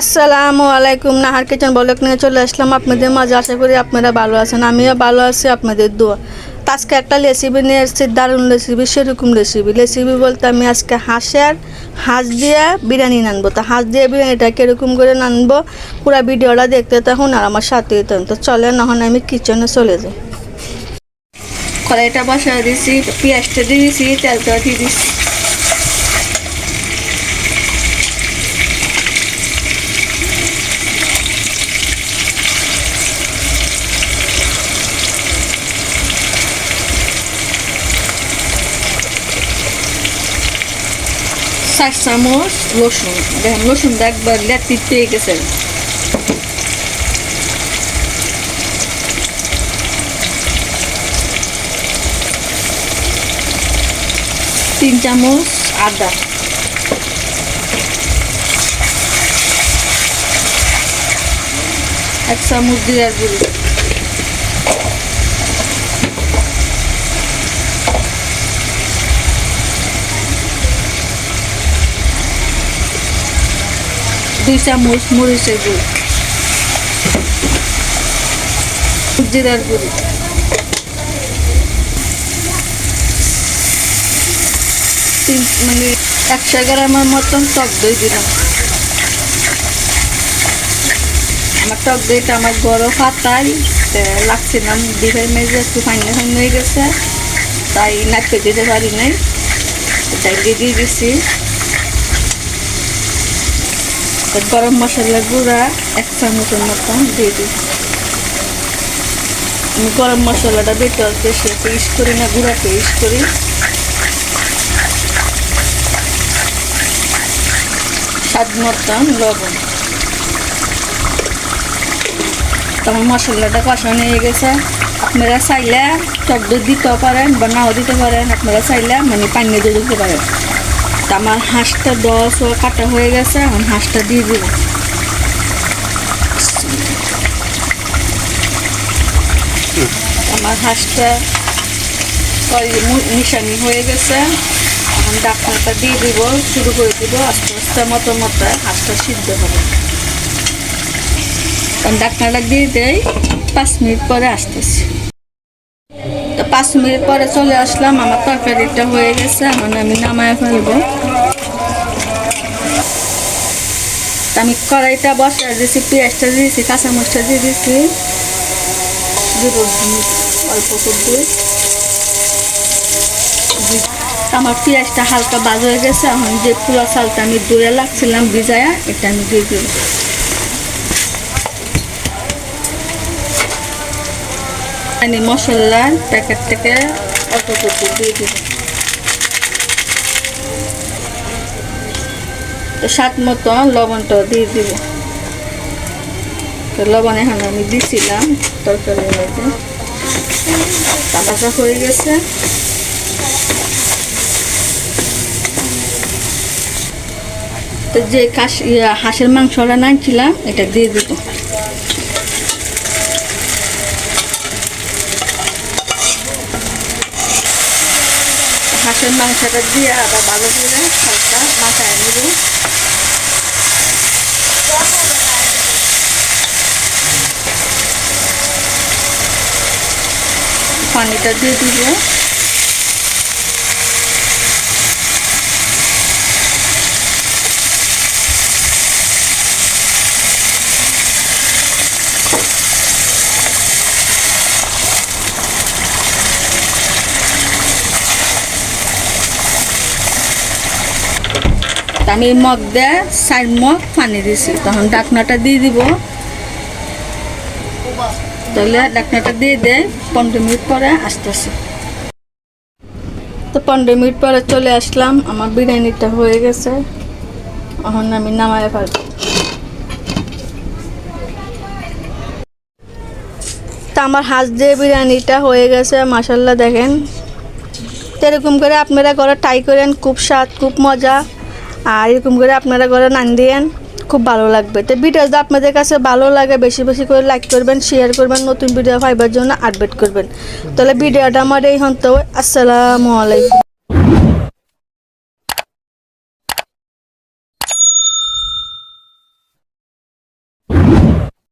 আসসালামু আলাইকুম। নাহার কিচেন বলক নিয়ে চলে আসলাম আপনাদের মাঝে। আশা করি আপনারা ভালো আছেন, আমিও ভালো আছি, আপনাদের দোয়া। তো আজকে একটা রেসিপি নিয়ে এসেছি, দারুণ রেসিপি সেরকম রেসিপি রেসিপি বলতে আমি আজকে হাঁসের হাঁস দিয়ে বিরিয়ানি নানবো। তো হাঁস দিয়ে বিরিয়ানিটা কীরকম করে নানবো, পুরো ভিডিওটা দেখতে তখন আর আমার সাথে তো চলে নহন আমি কিচেনে চলে যাই। কড়াইটা বসা দিয়েছি পেঁয়াজটা দিয়ে দিয়েছি তেলটা দিয়ে দিয়েছি চার চামচ রসুন দেখেন রসুনটা একবার লেটি পেয়ে গেছে তিন চামচ আদা এক চামচ জিরার গুঁড়ো দুই চামচ মরিচের গুঁড়ো। জিরার গুঁড়ো। তিন মানে একশো গ্রামের মতন টক দই দিলাম। আমার টক দইটা আমার বড় পাতায় লাগছে না দিঘার মেজে একটু ফাইনে ফাইনে হয়ে গেছে, তাই নাচতে দিতে পারি নাই। তাই দিয়ে দিয়ে দিছি তো গরম মশলা গুঁড়া এক চামচের মতন দিয়ে দিই। আমি গরম মশলাটা বেটর বেশি একটু ইউজ করি না গুঁড়াকে ইউজ করি। স্বাদ মতন লবণ। তো আমার মশলাটা কষানো হয়ে গেছে। আপনারা চাইলে টক দই দিতেও পারেন বা নাও দিতে পারেন। আপনারা চাইলে মানে পানি দিয়ে দিতে পারেন। আমার হাঁসটা দশ ও কাটা হয়ে গেছে, এখন হাঁসটা দিয়ে দিব। আমার হাঁসটা মিশানি হয়ে গেছে, এখন ডাকনাটা দিয়ে দিব, শুরু করে দিব, আস্তে আস্তে মতো মতো হাঁসটা সিদ্ধ হবে। কারণ ডাকনাটা দিয়ে দেয় পাঁচ মিনিট পরে আসতেছি। পাঁচ মিনিট পরে চলে আসলাম। আমার তরকারিটা হয়ে গেছে, এখন আমি নামায় ফেলব। আমি কড়াইটা বসা দিয়েছি, পেঁয়াজটা দিয়েছি, কাঁচামরিচটা দিয়ে দিয়েছি। অল্প আমার পেঁয়াজটা হালকা বাজ হয়ে গেছে, এখন যে পুরো চালটা আমি দূরে লাগছিলাম ভিজায়া, এটা আমি দিয়ে দিব। আমি মশলার প্যাকেট থেকে অল্প করে দিয়ে দিব তো স্বাদ মতো লবণটা দিয়ে দিব। তো লবণ এখন আমি দিছিলাম তরকারির মধ্যে। তামাশা হয়ে গেছে। তো যে কাশ হাঁসের মাংসটা নাইছিলাম এটা দিয়ে দিব। হাঁসের মাংসটা দিয়ে আবার ভালো করে হালকা মাথায় নিব পানিটা দিয়ে দিব। আমি মগ দিয়ে চার মগ পানি দিছি। তখন ডাকনাটা দিয়ে দিব। তাহলে ডাকনাটা দিয়ে দেয় পনেরো মিনিট পরে আসতেছে। তো পনেরো মিনিট পরে চলে আসলাম। আমার বিরিয়ানিটা হয়ে গেছে। এখন আমি নামায় ফেলব। তা আমার হাঁস দিয়ে বিরিয়ানিটা হয়ে গেছে মাসাল্লাহ দেখেন। এরকম করে আপনারা ঘরে ট্রাই করেন। খুব স্বাদ, খুব মজা। আর এরকম করে আপনারা ঘরে নান দিয়েন, খুব ভালো লাগবে। তো ভিডিওটা আপনাদের কাছে ভালো লাগে, বেশি বেশি করে লাইক করবেন শেয়ার করবেন, নতুন ভিডিও পাইবার জন্য আপডেট করবেন। তাহলে ভিডিওটা আমার এই হন্ত। আসসালামু আলাইকুম।